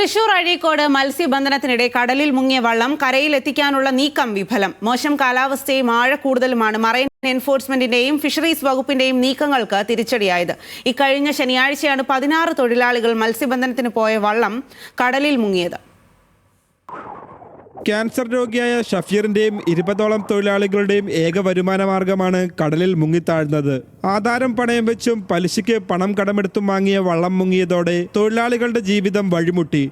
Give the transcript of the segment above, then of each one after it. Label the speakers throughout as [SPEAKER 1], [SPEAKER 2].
[SPEAKER 1] തൃശൂർ അഴീക്കോട് മത്സ്യബന്ധനത്തിനിടെ കടലിൽ മുങ്ങിയ വള്ളം കരയിലെത്തിക്കാനുള്ള നീക്കം വിഫലം. മോശം കാലാവസ്ഥയും ആഴ കൂടുതലുമാണ് മറൈൻ എൻഫോഴ്സ്മെന്റിന്റെയും ഫിഷറീസ് വകുപ്പിന്റെയും നീക്കങ്ങൾക്ക് തിരിച്ചടിയായത്. ഇക്കഴിഞ്ഞ ശനിയാഴ്ചയാണ് പതിനാറ് തൊഴിലാളികൾ മത്സ്യബന്ധനത്തിന് പോയ വള്ളം കടലിൽ മുങ്ങിയത്.
[SPEAKER 2] ക്യാൻസർ രോഗിയായ ഷഫീറിന്റെയും ഇരുപതോളം തൊഴിലാളികളുടെയും ഏക വരുമാന മാർഗമാണ് കടലിൽ മുങ്ങിത്താഴ്ന്നത്. ആധാരം പണയം വെച്ചും പലിശയ്ക്ക് പണം കടമെടുത്തും വാങ്ങിയ വള്ളം മുങ്ങിയതോടെ തൊഴിലാളികളുടെ ജീവിതം വഴിമുട്ടി.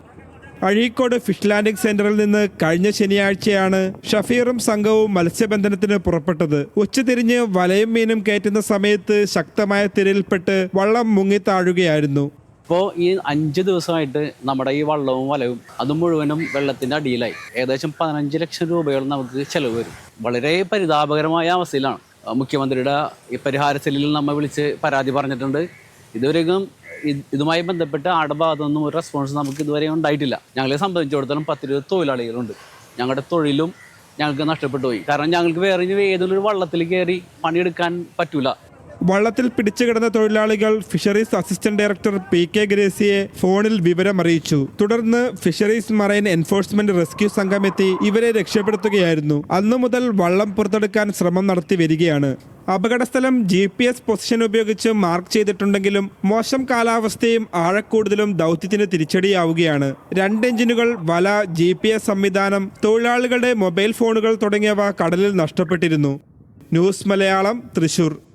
[SPEAKER 2] അഴീക്കോട് ഫിഷ് ലാൻഡിംഗ് സെന്ററിൽ നിന്ന് കഴിഞ്ഞ ശനിയാഴ്ചയാണ് ഷഫീറും സംഘവും മത്സ്യബന്ധനത്തിന് പുറപ്പെട്ടത്. ഉച്ചതിരിഞ്ഞ് വലയും മീനും കയറ്റുന്ന സമയത്ത് ശക്തമായ തിരയിൽപ്പെട്ട് വള്ളം മുങ്ങിത്താഴുകയായിരുന്നു.
[SPEAKER 3] ഇപ്പോൾ ഈ അഞ്ച് ദിവസമായിട്ട് നമ്മുടെ ഈ വള്ളവും വലവും അത് മുഴുവനും വെള്ളത്തിന്റെ അടിയിലായി. ഏകദേശം പതിനഞ്ച് ലക്ഷം രൂപയോളം നമുക്ക് ചിലവ് വരും. വളരെ പരിതാപകരമായ അവസ്ഥയിലാണ്. മുഖ്യമന്ത്രിയുടെ ഈ പരിഹാര സെല്ലിൽ നമ്മൾ വിളിച്ച് പരാതി പറഞ്ഞിട്ടുണ്ട്. ഇതുവരെയും ഇതുമായി ബന്ധപ്പെട്ട് ആടെ ഭാഗത്തൊന്നും ഒരു റെസ്പോൺസ് നമുക്ക് ഇതുവരെ ഉണ്ടായിട്ടില്ല. ഞങ്ങളെ സംബന്ധിച്ചിടത്തോളം പത്തിരുപത് തൊഴിലാളികളുണ്ട്. ഞങ്ങളുടെ തൊഴിലും ഞങ്ങൾക്ക് നഷ്ടപ്പെട്ടു പോയി. കാരണം ഞങ്ങൾക്ക് വേറെ ഏതൊരു വള്ളത്തിൽ കയറി പണിയെടുക്കാൻ പറ്റൂല.
[SPEAKER 2] വള്ളത്തിൽ പിടിച്ചു കിടന്ന തൊഴിലാളികൾ fisheries assistant director P K ഗ്രേസിയെ ഫോണിൽ വിവരം അറിയിച്ചു തുടർന്ന് ഫിഷറീസ് മറൈൻ എൻഫോഴ്സ്മെന്റ് റെസ്ക്യൂ സംഘം എത്തി ഇവരെ രക്ഷപ്പെടുത്തുകയായിരുന്നു. അന്നു മുതൽ വള്ളം പുറത്തെടുക്കാൻ ശ്രമം നടത്തി വരികയാണ്. അപകടസ്ഥലം ജി പി എസ് പൊസിഷൻ ഉപയോഗിച്ച് മാർക്ക് ചെയ്തിട്ടുണ്ടെങ്കിലും മോശം കാലാവസ്ഥയും ആഴക്കൂടുതലും ദൗത്യത്തിന് തിരിച്ചടിയാവുകയാണ്. രണ്ട് എഞ്ചിനുകൾ വല ജി പി എസ് സംവിധാനം തൊഴിലാളികളുടെ മൊബൈൽ ഫോണുകൾ തുടങ്ങിയവ കടലിൽ നഷ്ടപ്പെട്ടിരുന്നു. ന്യൂസ് മലയാളം തൃശൂർ.